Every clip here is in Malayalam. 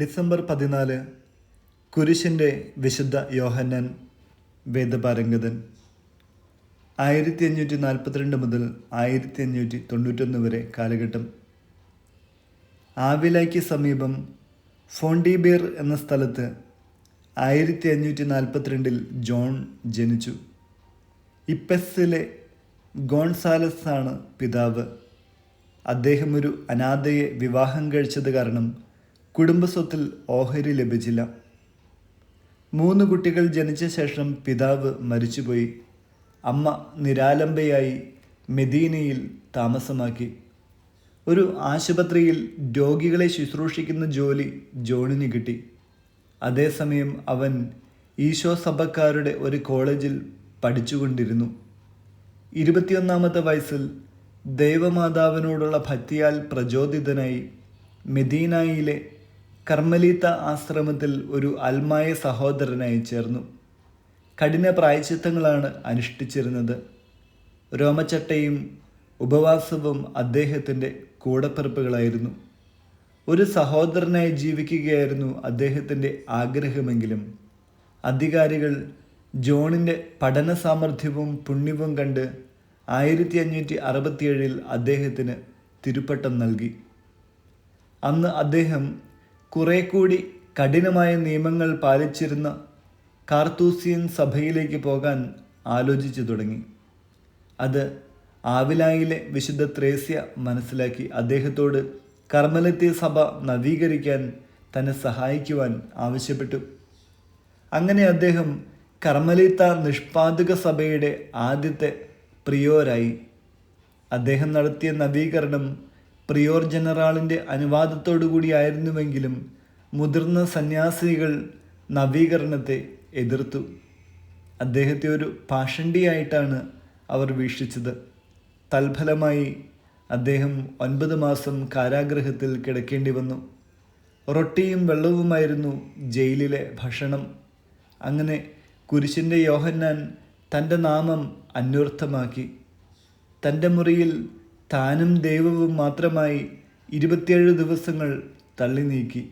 ഡിസംബർ പതിനാല് കുരിശിന്റെ വിശുദ്ധ യോഹന്നൻ വേദപാരംഗതൻ. ആയിരത്തി അഞ്ഞൂറ്റി നാൽപ്പത്തിരണ്ട് മുതൽ ആയിരത്തി അഞ്ഞൂറ്റി തൊണ്ണൂറ്റൊന്ന് വരെ കാലഘട്ടം. ആവിലയ്ക്ക് സമീപം ഫോണ്ടിബീർ എന്ന സ്ഥലത്ത് ആയിരത്തി അഞ്ഞൂറ്റി നാൽപ്പത്തിരണ്ടിൽ ജോൺ ജനിച്ചു. ഇപ്പസിലെ ഗോൺസാലസ് ആണ് പിതാവ്. അദ്ദേഹം ഒരു അനാഥയെ വിവാഹം കഴിച്ചത് കാരണം കുടുംബസ്വത്തിൽ ഓഹരി ലഭിച്ചില്ല. മൂന്ന് കുട്ടികൾ ജനിച്ച ശേഷം പിതാവ് മരിച്ചുപോയി. അമ്മ നിരാലംബയായി മെദീനയിൽ താമസമാക്കി. ഒരു ആശുപത്രിയിൽ രോഗികളെ ശുശ്രൂഷിക്കുന്ന ജോലി ജോണിന് കിട്ടി. അതേസമയം അവൻ ഈശോ സഭക്കാരുടെ ഒരു കോളേജിൽ പഠിച്ചുകൊണ്ടിരുന്നു. ഇരുപത്തിയൊന്നാമത്തെ വയസ്സിൽ ദൈവമാതാവിനോടുള്ള ഭക്തിയാൽ പ്രചോദിതനായി മെദീനായിലെ കർമ്മലീത്ത ആശ്രമത്തിൽ ഒരു അൽമായ സഹോദരനായി ചേർന്നു. കഠിന പ്രായച്ചിത്തങ്ങളാണ് അനുഷ്ഠിച്ചിരുന്നത്. രോമച്ചട്ടയും ഉപവാസവും അദ്ദേഹത്തിന്റെ കൂടപ്പിറപ്പുകളായിരുന്നു. ഒരു സഹോദരനായി ജീവിക്കുകയായിരുന്നു അദ്ദേഹത്തിന്റെ ആഗ്രഹമെങ്കിലും. അധികാരികൾ ജോണിന്റെ പഠന സാമർഥ്യവും പുണ്യവും കണ്ട് ആയിരത്തി അഞ്ഞൂറ്റി അറുപത്തിയേഴിൽ അദ്ദേഹത്തിന് തിരുപ്പട്ടം നൽകി. അന്ന് അദ്ദേഹം കുറെ കൂടി കഠിനമായ നിയമങ്ങൾ പാലിച്ചിരുന്ന കാർത്തൂസിയൻ സഭയിലേക്ക് പോകാൻ ആലോചിച്ചു തുടങ്ങി. അത് ആവിലായിലെ വിശുദ്ധ ത്രേസ്യ മനസ്സിലാക്കി അദ്ദേഹത്തോട് കർമ്മലത്തെ സഭ നവീകരിക്കാൻ തന്നെ സഹായിക്കുവാൻ ആവശ്യപ്പെട്ടു. അങ്ങനെ അദ്ദേഹം കർമ്മലീത്ത നിഷ്പാതക സഭയുടെ ആദ്യത്തെ പ്രിയോരായി. അദ്ദേഹം നടത്തിയ നവീകരണം പ്രിയോർ ജനറാളിന്റെ അനുവാദത്തോടു കൂടിയായിരുന്നുവെങ്കിലും മുതിർന്ന സന്യാസികൾ നവീകരണത്തെ എതിർത്തു. അദ്ദേഹത്തെ ഒരു പാഷണ്ടിയായിട്ടാണ് അവർ വീക്ഷിച്ചത്. തൽഫലമായി അദ്ദേഹം ഒൻപത് മാസം കാരാഗ്രഹത്തിൽ കിടക്കേണ്ടി വന്നു. റൊട്ടിയും വെള്ളവുമായിരുന്നു ജയിലിലെ ഭക്ഷണം. അങ്ങനെ കുരിശിന്റെ യോഹന്നാൻ തന്റെ നാമം അന്വർത്ഥമാക്കി. തന്റെ മുറിയിൽ താനും ദൈവവും മാത്രമായി ഇരുപത്തിയേഴ് ദിവസങ്ങൾ തള്ളി നീക്കി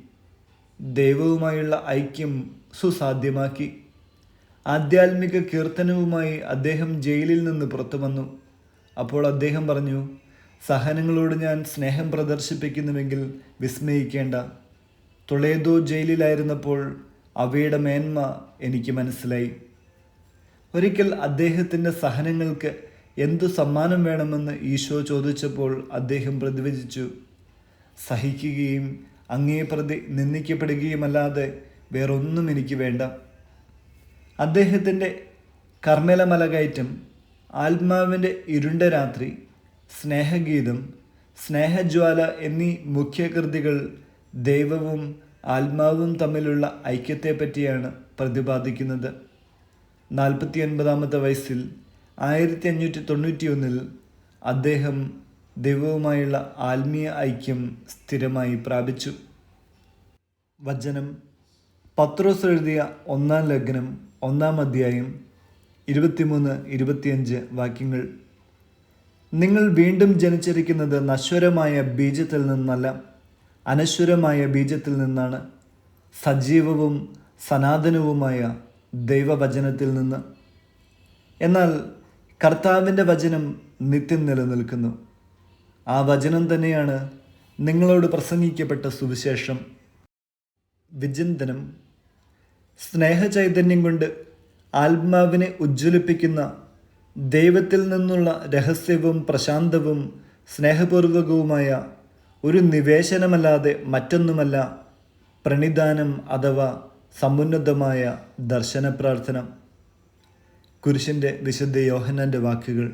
ദൈവവുമായുള്ള ഐക്യം സുസാധ്യമാക്കി. ആധ്യാത്മിക കീർത്തനവുമായി അദ്ദേഹം ജയിലിൽ നിന്ന് പുറത്തു വന്നു അപ്പോൾ അദ്ദേഹം പറഞ്ഞു സഹനങ്ങളോട് ഞാൻ സ്നേഹം പ്രദർശിപ്പിക്കുന്നുവെങ്കിൽ വിസ്മയിക്കേണ്ട. തുളേതോ ജയിലിലായിരുന്നപ്പോൾ അവയുടെ മേന്മ എനിക്ക് മനസ്സിലായി. ഒരിക്കൽ അദ്ദേഹത്തിന്റെ സഹനങ്ങൾക്ക് എന്തു സമ്മാനം വേണമെന്ന് ഈശോ ചോദിച്ചപ്പോൾ അദ്ദേഹം പ്രതിവചിച്ചു. സഹിക്കുകയും അങ്ങേ പ്രതി നിന്ദിക്കപ്പെടുകയുമല്ലാതെ വേറൊന്നും എനിക്ക് വേണ്ട. അദ്ദേഹത്തിന്റെ കർമ്മല മലകയറ്റം ആത്മാവിന്റെ ഇരുണ്ട രാത്രി സ്നേഹഗീതം സ്നേഹജ്വാല എന്നീ മുഖ്യകൃതികൾ ദൈവവും ആത്മാവും തമ്മിലുള്ള ഐക്യത്തെപ്പറ്റിയാണ് പ്രതിപാദിക്കുന്നത്. നാൽപ്പത്തി ഒൻപതാമത്തെ വയസ്സിൽ ആയിരത്തി അഞ്ഞൂറ്റി തൊണ്ണൂറ്റി ഒന്നിൽ അദ്ദേഹം ദൈവവുമായുള്ള ആത്മീയ ഐക്യം സ്ഥിരമായി പ്രാപിച്ചു. വചനം പത്രോസ് എഴുതിയ ഒന്നാം ലഗ്നം ഒന്നാം അധ്യായം ഇരുപത്തിമൂന്ന് ഇരുപത്തിയഞ്ച് വാക്യങ്ങൾ. നിങ്ങൾ വീണ്ടും ജനിച്ചിരിക്കുന്നത് നശ്വരമായ ബീജത്തിൽ നിന്നല്ല അനശ്വരമായ ബീജത്തിൽ നിന്നാണ്. സജീവവും സനാതനവുമായ ദൈവവചനത്തിൽ നിന്ന്. എന്നാൽ കർത്താവിന്റെ വചനം നിത്യം നിലനിൽക്കുന്നു. ആ വചനം തന്നെയാണ് നിങ്ങളോട് പ്രസംഗിക്കപ്പെട്ട സുവിശേഷം. വിചിന്തനം. സ്നേഹചൈതന്യം കൊണ്ട് ആത്മാവിനെ ഉജ്ജ്വലിപ്പിക്കുന്ന ദൈവത്തിൽ നിന്നുള്ള രഹസ്യവും പ്രശാന്തവും സ്നേഹപൂർവകവുമായ ഒരു നിവേശനമല്ലാതെ മറ്റൊന്നുമല്ല പ്രണിധാനം അഥവാ സമുന്നതമായ ദർശന പ്രാർത്ഥന കുരിശിന്റെ വിശുദ്ധ യോഹന്നാന്റെ വാക്കുകൾ